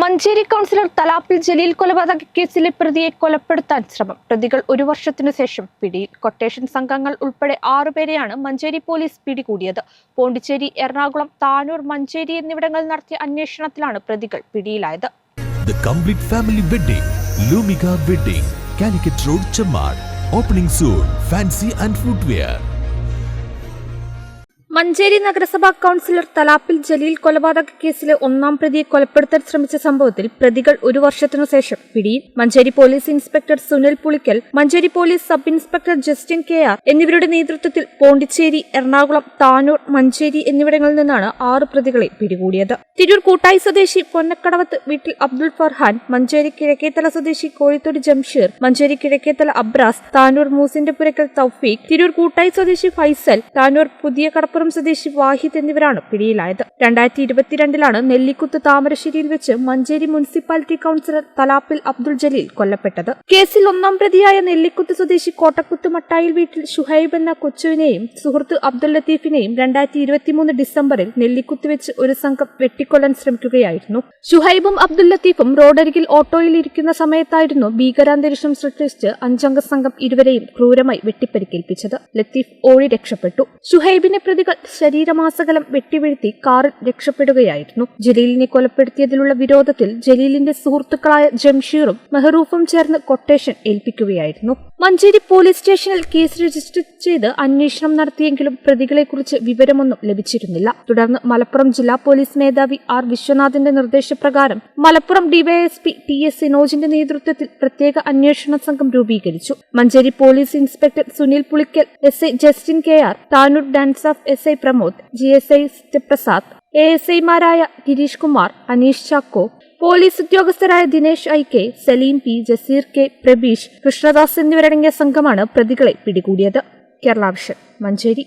Manjeri councillor Thalappil Jaleel കൊലപാതക കേസിലെ പ്രതിയെ കൊലപ്പെടുത്താൻ ശ്രമം. പ്രതികൾ ഒരു വർഷത്തിനു ശേഷം പിടിയിൽ. കൊട്ടേഷൻ സംഘങ്ങൾ ഉൾപ്പെടെ ആറുപേരെയാണ് മഞ്ചേരി പോലീസ് പിടികൂടിയത്. പോണ്ടിച്ചേരി എറണാകുളം താനൂർ മഞ്ചേരി എന്നിവിടങ്ങളിൽ നടത്തിയ അന്വേഷണത്തിലാണ് പ്രതികൾ പിടിയിലായത്. Opening soon fancy and Lumika Manjeri നഗരസഭാ കൌൺസിലർ തലാപ്പിൽ ജലീൽ കൊലപാതക കേസിലെ ഒന്നാം പ്രതിയെ കൊലപ്പെടുത്താൻ ശ്രമിച്ച സംഭവത്തിൽ പ്രതികൾ ഒരു വർഷത്തിനു ശേഷം പിടിയിൽ Manjeri police inspector Sunil Pulikkal Manjeri police sub inspector Justin K R എന്നിവരുടെ നേതൃത്വത്തിൽ പോണ്ടിച്ചേരി എറണാകുളം താനൂർ മഞ്ചേരി എന്നിവിടങ്ങളിൽ നിന്നാണ് ആറ് പ്രതികളെ പിടികൂടിയത്. തിരൂർ കൂട്ടായി സ്വദേശി പൊന്നക്കടവത്ത് വീട്ടിൽ അബ്ദുൾ ഫർഹാൻ മഞ്ചേരി കിഴക്കേത്തല സ്വദേശി കോഴിത്തോട് ജംഷീർ മഞ്ചേരി കിഴക്കേത്തല അബ്രാസ് താനൂർ മൂസിന്റെ പുരക്കൽ തൗഫീഖ് തിരൂർ കൂട്ടായി സ്വദേശി ഫൈസൽ താനൂർ പുതിയ കടപ്പുറം സ്വദേശി വാഹിദ് എന്നിവരാണ് പിടിയിലായത്. രണ്ടായിരത്തി ഇരുപത്തിരണ്ടിലാണ് നെല്ലിക്കുത്ത് താമരശ്ശേരിയിൽ വെച്ച് മഞ്ചേരി മുനിസിപ്പാലിറ്റി കൌൺസിലർ തലാപ്പിൽ അബ്ദുൾ ജലീൽ കൊല്ലപ്പെട്ടത്. കേസിൽ ഒന്നാം പ്രതിയായ നെല്ലിക്കുത്ത് സ്വദേശി കോട്ടക്കുത്ത് മട്ടായിൽ വീട്ടിൽ ഷുഹൈബ് എന്ന കൊച്ചുവിനെയും സുഹൃത്ത് അബ്ദുൽ ലത്തീഫിനെയും രണ്ടായിരത്തി ഇരുപത്തിമൂന്ന് ഡിസംബറിൽ നെല്ലിക്കുത്ത് വെച്ച് ഒരു സംഘം വെട്ടിക്കൊല്ലാൻ ശ്രമിക്കുകയായിരുന്നു. ഷുഹൈബും അബ്ദുൽ ലത്തീഫും റോഡരികിൽ ഓട്ടോയിൽ ഇരിക്കുന്ന സമയത്തായിരുന്നു ഭീകരാന്തരീക്ഷം സൃഷ്ടിച്ച് അഞ്ചംഗ സംഘം ഇരുവരെയും ക്രൂരമായി വെട്ടിപ്പരിക്കേൽപ്പിച്ചത്. ലത്തീഫ് ഓടി രക്ഷപ്പെട്ടു. ഷുഹൈബിനെ പ്രതികൾ ശരീരമാസകലം വെട്ടിവീഴ്ത്തി കാറിൽ രക്ഷപ്പെടുകയായിരുന്നു. ജലീലിനെ കൊലപ്പെടുത്തിയതിലുള്ള വിരോധത്തിൽ ജലീലിന്റെ സുഹൃത്തുക്കളായ ജംഷീറും മെഹറൂഫും ചേർന്ന് കൊട്ടേഷൻ ഏൽപ്പിക്കുകയായിരുന്നു. മഞ്ചേരി പോലീസ് സ്റ്റേഷനിൽ കേസ് രജിസ്റ്റർ ചെയ്ത് അന്വേഷണം നടത്തിയെങ്കിലും പ്രതികളെക്കുറിച്ച് വിവരമൊന്നും ലഭിച്ചിരുന്നില്ല. തുടർന്ന് മലപ്പുറം ജില്ലാ പോലീസ് മേധാവി ആർ വിശ്വനാഥിന്റെ നിർദ്ദേശപ്രകാരം മലപ്പുറം ഡിവൈഎസ്പി ടി എസ് സിനോജിന്റെ നേതൃത്വത്തിൽ പ്രത്യേക അന്വേഷണ സംഘം രൂപീകരിച്ചു. Manjeri police inspector Sunil Pulikkal S I Justin K R Tanur DANSAF S I Pramod G S I Sathyaprasad A S ഐമാരായ Girish Kumar Aneesh Chacko police ഉദ്യോഗസ്ഥരായ Dinesh I K Saleem P Jaseer K Prabeesh Krishnadas എന്നിവരടങ്ങിയ സംഘമാണ് പ്രതികളെ പിടികൂടിയത്. കേരള മഞ്ചേരി.